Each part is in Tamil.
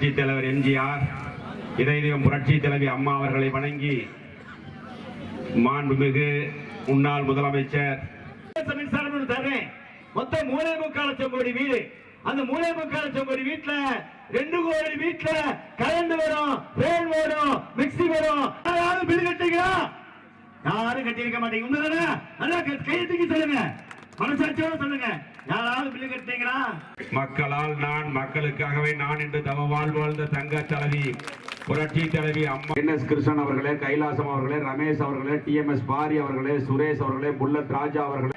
புரட்சி தலைவர் எம்ஜிஆர் இதயம் புரட்சி தலைவி அம்மா அவர்களை வணங்கி மாண்புமிகு முன்னாள் முதலமைச்சர். மின்சாரம் தர்றேன். மொத்தம் மூணே முக்கால் லட்சம் கோடி வீடு. அந்த மூணே முக்கால் லட்சம் கோடி வீட்டுல ரெண்டு கோடி வீட்டுல கரண்ட் வரும் ஃபேன் வரும் மிக்ஸி வரும். யாரும் பில் கட்டிங்களா யாரும் கட்டியிருக்க மாட்டேங்க. உண்மைதானே? அதான் கை- கையை தூக்கி சொல்லுங்க. மனசாட்சியோட சொல்லுங்க. யாராவது கட்டிங்களா மக்களால் நான் மக்களுக்காகவே நான் என்று தவ வாழ்ந்த தங்க தலைவி புரட்சி தலைவி அம்மா. என் எஸ் கிருஷ்ணன் அவர்களே கைலாசம் அவர்களே ரமேஷ் அவர்களே டி எம் எஸ் பாரி அவர்களே சுரேஷ் அவர்களே புல்லட் ராஜா அவர்களே.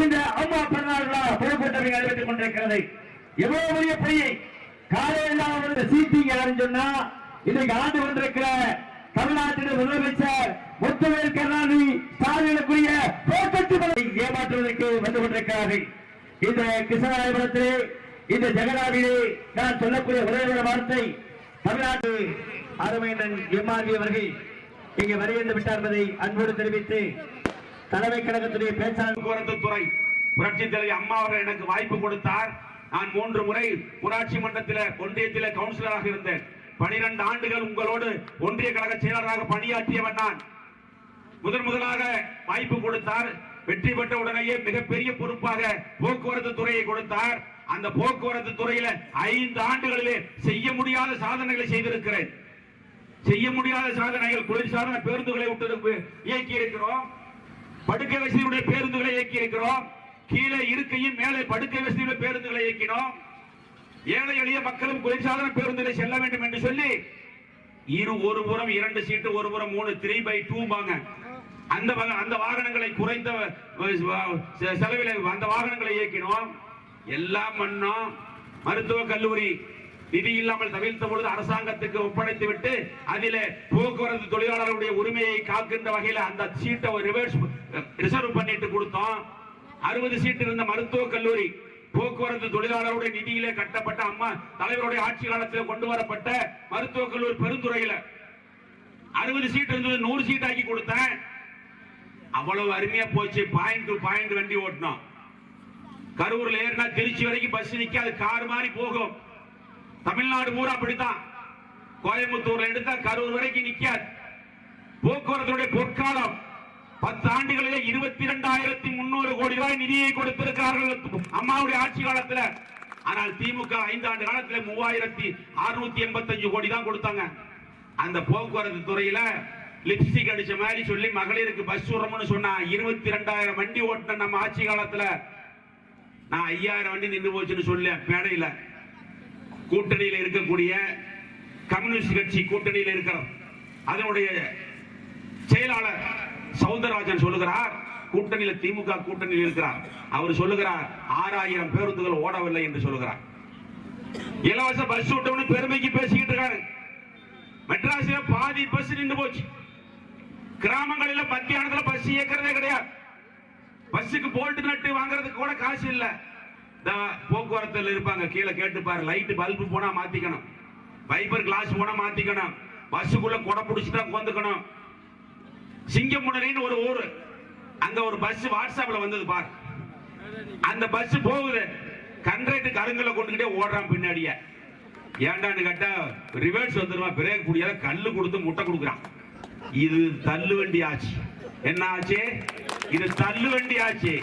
இந்த அம்மா பிறநாள் புறப்பட்டவை நடைபெற்றுக் கொண்டிருக்கிறது. எவ்வளவு பெரிய பொய்யை காலையில் சீட்டிங் யாருன்னு சொன்னா இன்னைக்கு ஆண்டு கொண்டிருக்கிற தமிழ்நாட்டின் முதலமைச்சர் முத்துவேல் கருணாநிதி ஸ்டாலினுக்குரிய இந்த கிருஷ்ணராயபுரத்திலே இந்த ஜெகநாதிலே நான் சொல்லக்கூடிய ஒரே ஒரு வார்த்தை தமிழ்நாட்டு அருமையன் எம்ஆர்வி அவர்கள் இங்கே வருகின்ற விட்டார் என்பதை அன்போடு தெரிவித்து தலைமை கழகத்துடைய பேச்சாளர் போக்குவரத்து துறை புரட்சி தலைவி அம்மா அவர்கள் எனக்கு வாய்ப்பு கொடுத்தார். நான் மூன்று முறை ஊராட்சி மன்றத்தில் ஒன்றியத்தில் கவுன்சிலராக இருந்தேன். பனிரெண்டு ஆண்டுகள் உங்களோடு ஒன்றிய கழக செயலாளராக பணியாற்றியவன் நான். முதன் முதலாக வாய்ப்பு கொடுத்தார். வெற்றி பெற்ற உடனேயே மிகப்பெரிய பொறுப்பாக போக்குவரத்து துறையை கொடுத்தார். அந்த போக்குவரத்து துறையில ஐந்து ஆண்டுகளிலே செய்ய முடியாத சாதனைகளை செய்திருக்கிறேன். செய்ய முடியாத சாதனைகள் குளிர்சாதன பேருந்துகளை விட்டு இயக்கி இருக்கிறோம் படுக்கை வசதியுடைய பேருந்துகளை இயக்கி இருக்கிறோம் கீழே இருக்கையும் மேலே படுக்கை வசதியுடைய பேருந்துகளை இயக்கினோம். ஏழை எளிய மக்களும் குளிர்சாதன பேருந்துகளை செல்ல வேண்டும் என்று சொல்லி இரு ஒரு புறம் இரண்டு சீட்டு ஒரு புறம் மூணு த்ரீ பை டூ வாங்க அந்த அந்த வாகனங்களை குறைந்த செ- செலவில் அந்த வாகனங்களை இயக்கினோம். எல்லாம் பண்ணோம் மருத்துவ கல்லூரி நிதி இல்லாமல் தவிர்த்த பொழுது அரசாங்கத்துக்கு ஒப்படைத்து விட்டு அதில போக்குவரத்து தொழிலாளர்களுடைய உரிமையை காக்கின்ற வகையில் அந்த சீட்டை ரிவர்ஸ் ரிசர்வ் பண்ணிட்டு கொடுத்தோம். அறுபது சீட் இருந்த மருத்துவ கல்லூரி போக்குவரத்து தொழிலாளருடைய நிதியிலே கட்டப்பட்ட அம்மா தலைவருடைய ஆட்சி காலத்தில் கொண்டு வரப்பட்ட மருத்துவ கல்லூரி பெருந்துறையில அறுபது சீட் இருந்தது நூறு சீட் ஆக்கி கொடுத்தேன். அவ்வளவு அருமையா போச்சு. பாயிண்ட் டு பாயிண்ட் வண்டி ஓட்டணும் கரூர்ல ஏறினா திருச்சி வரைக்கும் பஸ் நிக்காது கார் மாதிரி போகும். தமிழ்நாடு பூரா அப்படித்தான். கோயம்புத்தூர்ல எடுத்தா கரூர் வரைக்கும் நிக்காது. போக்குவரத்துடைய பொற்காலம். பத்து ஆண்டுகளிலே இருபத்தி இரண்டாயிரத்தி முன்னூறு கோடி ரூபாய் நிதியை கொடுத்திருக்கிறார்கள் அம்மாவுடைய ஆட்சி காலத்துல. ஆனால் திமுக ஐந்து ஆண்டு காலத்துல மூவாயிரத்தி அறுநூத்தி எண்பத்தஞ்சு கோடி தான் கொடுத்தாங்க. அந்த போக்குவரத்து துறையில லிப்ஸ்டிக் அடிச்ச மாதிரி சொல்லி மகளிருக்கு பஸ் விடுறோம்னு சொன்னா இருபத்தி ரெண்டாயிரம் வண்டி ஓட்டின நம்ம ஆட்சி காலத்துல நான் ஐயாயிரம் வண்டி நின்று போச்சுன்னு சொல்ல மேடையில. கூட்டணியில் இருக்கக்கூடிய கம்யூனிஸ்ட் கட்சி கூட்டணியில் இருக்கிறோம். அதனுடைய செயலாளர் சவுந்தரராஜன் சொல்லுகிறார் கூட்டணியில திமுக கூட்டணியில் இருக்கிறார். அவர் சொல்லுகிறார் ஆறாயிரம் பேருந்துகள் ஓடவில்லை என்று சொல்லுகிறார். இலவச பஸ் விட்டவனு பெருமைக்கு பேசிக்கிட்டு இருக்காரு. மெட்ராஸ்ல பாதி பஸ் நின்று போச்சு. கிராமங்களில் மத்தியானத்துல பஸ் இயக்கிறதே கிடையாது. பஸ்ஸுக்கு போல்ட் நட்டு வாங்குறதுக்கு கூட காசு இல்ல. இந்த போக்குவரத்தில் இருப்பாங்க கீழே கேட்டு பாரு லைட் பல்பு போனா மாத்திக்கணும். வைப்பர் கிளாஸ் போனா மாத்திக்கணும். பஸ்ஸுக்குள்ள கொடை பிடிச்சிட்டா உட்காந்துக்கணும். சிங்கமுனரின்னு ஒரு ஊர். அங்க ஒரு பஸ் வாட்ஸ்அப்ல வந்தது பார். அந்த பஸ் போகுது. கண்ட்ரைட்டு கருங்கலை கொண்டுகிட்டே ஓடுறான் பின்னாடியே. ஏன்டான்னு கேட்டா ரிவர்ஸ் வந்துருவான் பிரேக் பிடிக்காத கல்லு கொடுத்து முட்டை கொடுக்குறான். இது தள்ளுவண்டி ஆச்சு. என்ன ஆச்சு இது தள்ளுவண்டி ஆச்சு.